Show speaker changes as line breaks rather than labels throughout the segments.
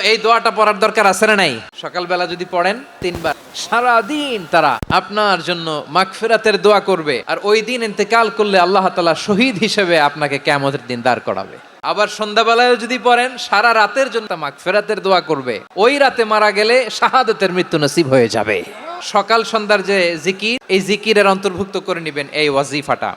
এই দোয়াটা পড়ার দরকার আছে না নাই? সকালবেলা যদি পড়েন তিনবার। সারা দিন তারা আপনার জন্য মাগফিরাতের দোয়া করবে। আর ওই দিন ইন্তেকাল করলে আল্লাহ তাআলা শহীদ হিসেবে আপনাকে কেমতের দিন দাঁড় করাবে। আবার সন্ধ্যাবেলায় যদি পড়েন, সারা রাতের জন্য মাগফিরাতের দোয়া করবে। ওই রাতে মারা গেলে শাহাদতের মৃত্যু নসিব হয়ে যাবে। সকাল সন্ধ্যার যে জিকির, এই জিকিরের অন্তর্ভুক্ত করে নেবেন এই ওয়াজিফাটা।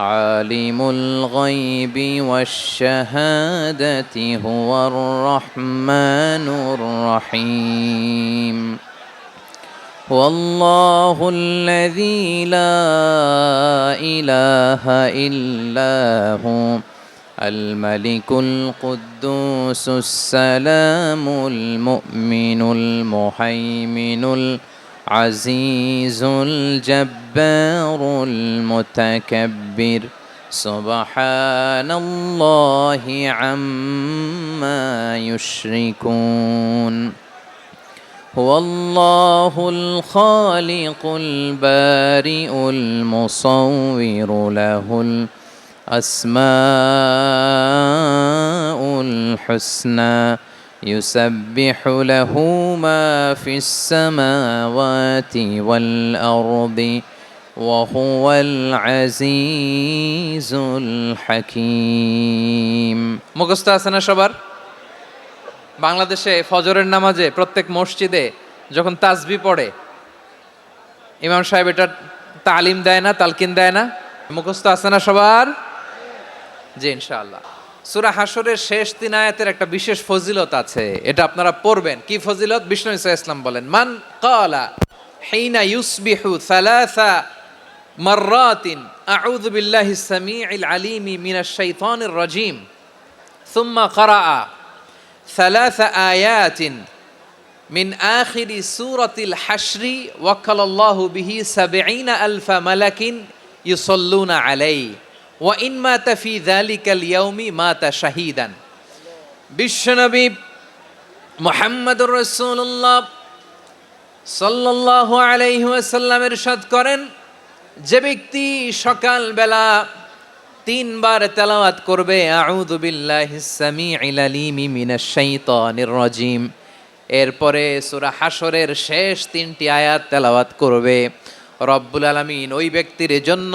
عالم الغيب والشهادة هو الرحمن الرحيم. والله الذي لا إله إلا هو الملك القدوس السلام المؤمن المهيمن العزيز الجبار المتكبر. سبحان الله عما يشركون. هو الله الخالق البارئ المصور له الأسماء الحسنى. يسبح له ما في السماوات والأرض وهو العزيز الحكيم মুখস্থ আছে না সবার বাংলাদেশে ফজরের নামাজে প্রত্যেক মসজিদে যখন তাসবি পড়ে ইমাম সাহেব এটা তালিম দেয় না তালকিন দেয় না মুখস্থ আছে না সবার জি ইনশাআল্লাহ সুরা হাসরের শেষ তিন আয়াতের একটা বিশেষ ফজিলত আছে। এটা আপনারা পড়বেন। কি ফজিলত? বিষ্ণু ইসা ইসলাম বলেন, মান কালা হেইনা ইউসবিহু সালাসা মাররাতিন, আউযু বিল্লাহি সামিউল আলিমি মিনাশ শাইতানির রাজিম, সুম্মা ক্বারাআ সালাসা আয়াতিন মিন আখিরি সূরাতিল হাশরি, ওয়াক্কালাল্লাহু বিহি সাবঈনা আলফা মালাকিন ইউসাল্লুনা আলাইহি। ওয়া ইন মাতা ফি জালিকাল ইয়াউমি মাতা শাহিদান। বিশ্বনবী মোহাম্মদুর রসুল্লাহ সাল্লাহ আলাইসাল্লামের সাদ করেন, যে ব্যক্তি সকালবেলা তিনবার তেলাওয়াত করবে, আউযু বিল্লাহি সামিউল আলিমি মিনাশ শাইতানির রাজিম। এরপরে সূরা হাসরের শেষ তিনটি আয়াত তেলাওয়াত করবে, রব্বুল আলামিন, ওই ব্যক্তির জন্য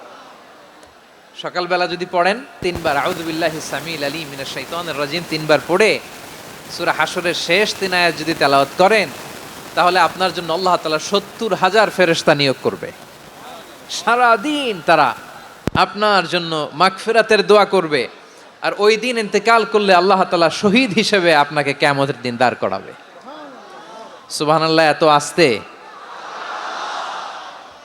সকালবেলা যদি পড়েন, তিনবার, আউযুবিল্লাহি সামিল আলী মিনা শাইতানির রাজিম তিনবার পড়ে সুরা হাসরের শেষ তিন আয়াত যদি তেলাওয়াত করেন, তাহলে আপনার জন্য আল্লাহ তালা সত্তর হাজার ফেরেশতা নিয়োগ করবে। সারা দিন তারা আপনার জন্য মাগফিরাতের দোয়া করবে আর ওই দিন ইন্তেকাল করলে আল্লাহ তালা শহীদ হিসেবে আপনাকে কেমতের দিন দাঁড় করাবে। সুবহানাল্লাহ, এত আস্তে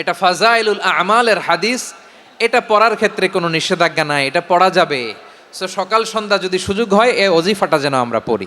এটা ফাজাইলুল আমালের হাদিস, এটা পড়ার ক্ষেত্রে কোনো নিষেধাজ্ঞা নাই, এটা পড়া যাবে। সকাল সন্ধ্যা যদি সুযোগ হয়, এ অজিফাটা যেন আমরা পড়ি।